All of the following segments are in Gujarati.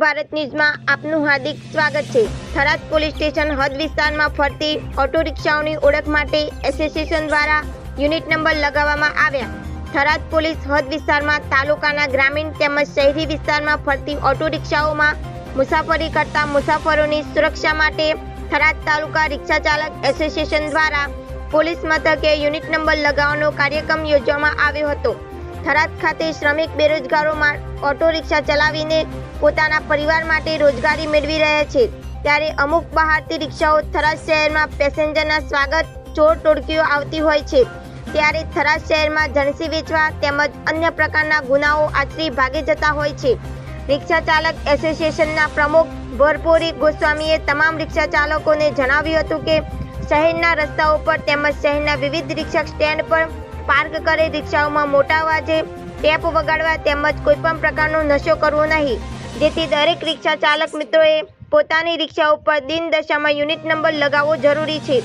ભારત ન્યૂઝમાં આપનું હાર્દિક સ્વાગત છે. થરાદ પોલીસ સ્ટેશન હદ વિસ્તારમાં ફરતી ઓટો રિક્ષાઓની ઓળખ માટે એસોસિએશન દ્વારા યુનિટ નંબર લગાવવામાં આવ્યા. થરાદ પોલીસ હદ વિસ્તારમાં તાલુકાના ગ્રામીણ તેમજ શહેરી વિસ્તારમાં ફરતી ઓટો રિક્ષાઓમાં મુસાફરી કરતા મુસાફરોની સુરક્ષા માટે થરાદ તાલુકા રિક્ષા ચાલક એસોસિએશન દ્વારા પોલીસ મથકે યુનિટ નંબર લગાવવાનો કાર્યક્રમ યોજવામાં આવ્યો હતો. થરાદ ખાતે શ્રમિક બેરોજગારોમાં ઓટો રિક્ષા ચલાવીને પોતાના પરિવાર માટે રોજગારી મેળવી રહ્યા છે. ત્યારે અમુક બહારથી રિક્ષાઓ થરાદ શહેરમાં પેસેન્જરના સ્વાગત ચોર ટોળકીઓ આવતી હોય છે. ત્યારે થરાદ શહેરમાં જણસી વેચવા તેમજ અન્ય પ્રકારના ગુનાઓ આચરી ભાગી જતા હોય છે. રિક્ષા ચાલક એસોસિએશનના પ્રમુખ ભરપોરી ગોસ્વામીએ તમામ રિક્ષા ચાલકોને જણાવ્યું હતું કે, શહેરના રસ્તાઓ પર તેમજ શહેરના વિવિધ રિક્ષા સ્ટેન્ડ પર પાર્ક કરે રિક્ષાઓમાં મોટા અવાજે ટેપ વગાડવા તેમજ કોઈપણ પ્રકારનો નશો કરવો નહીં. જેથી દરેક રિક્ષા ચાલક મિત્રોએ પોતાની રિક્ષા ઉપર દિન દશામાં યુનિટ નંબર લગાવવો જરૂરી છે.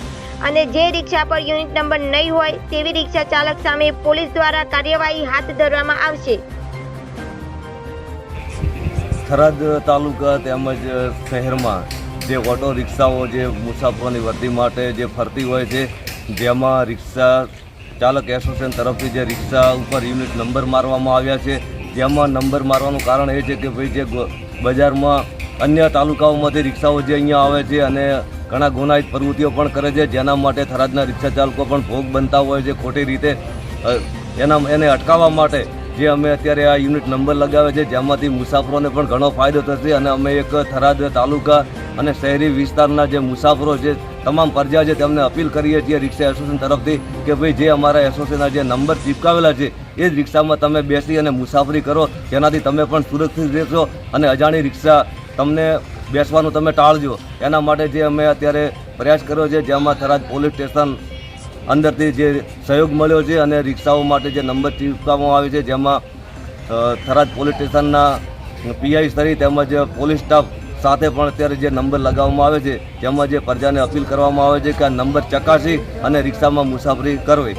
અને જે રિક્ષા પર યુનિટ નંબર નહીં હોય, તેવી રિક્ષા ચાલક સામે પોલીસ દ્વારા કાર્યવાહી હાથ ધરવામાં આવશે. થરાદ તાલુકા તેમજ શહેરમાં જે ઓટો રિક્ષાઓ જે મુસાફરોની વર્દી માટે જે ફરતી હોય છે, જેમાં રિક્ષા ચાલક એસોસિએશન તરફથી જે રિક્ષા ઉપર યુનિટ નંબર મારવામાં આવ્યા છે. જેમાં નંબર મારવાનું કારણ એ છે કે ભાઈ જે બજારમાં અન્ય તાલુકાઓમાંથી રિક્ષાઓ જે અહીંયા આવે છે અને ઘણા ગુનાહિત પ્રવૃત્તિઓ પણ કરે છે, જેના માટે થરાદના રિક્ષા ચાલકો પણ ભોગ બનતા હોય છે ખોટી રીતે. એના, એને અટકાવવા માટે જે અમે અત્યારે આ યુનિટ નંબર લગાવે છે, જેમાંથી મુસાફરોને પણ ઘણો ફાયદો થશે અને અમે એક થરાદ તાલુકા અને શહેરી વિસ્તારના જે મુસાફરો છે તમામ પ્રજા છે, તેમને અપીલ કરીએ છીએ રિક્ષા એસોસિએશન તરફથી કે ભાઈ, જે અમારા એસોસિએશનના જે નંબર ચિપકાવેલા છે, એ જ રિક્ષામાં તમે બેસી અને મુસાફરી કરો. જેનાથી તમે પણ સુરક્ષિત રહેશો અને અજાણી રિક્ષા તમને બેસવાનું તમે ટાળજો. એના માટે જે અમે અત્યારે પ્રયાસ કર્યો છે, જેમાં થરાદ પોલીસ સ્ટેશન અંદરથી જે સહયોગ મળ્યો છે અને રિક્ષાઓ માટે જે નંબર ચીપકવામાં આવે છે, જેમાં થરાજ પોલીસ સ્ટેશનના પીઆઈ સ્તરી તેમજ પોલીસ સ્ટાફ સાથે પણ અત્યારે જે નંબર લગાવવામાં આવે છે જેમાં જે પ્રજાને અપીલ કરવામાં આવે છે કે આ નંબર ચકાસી અને રિક્ષામાં મુસાફરી કરવી.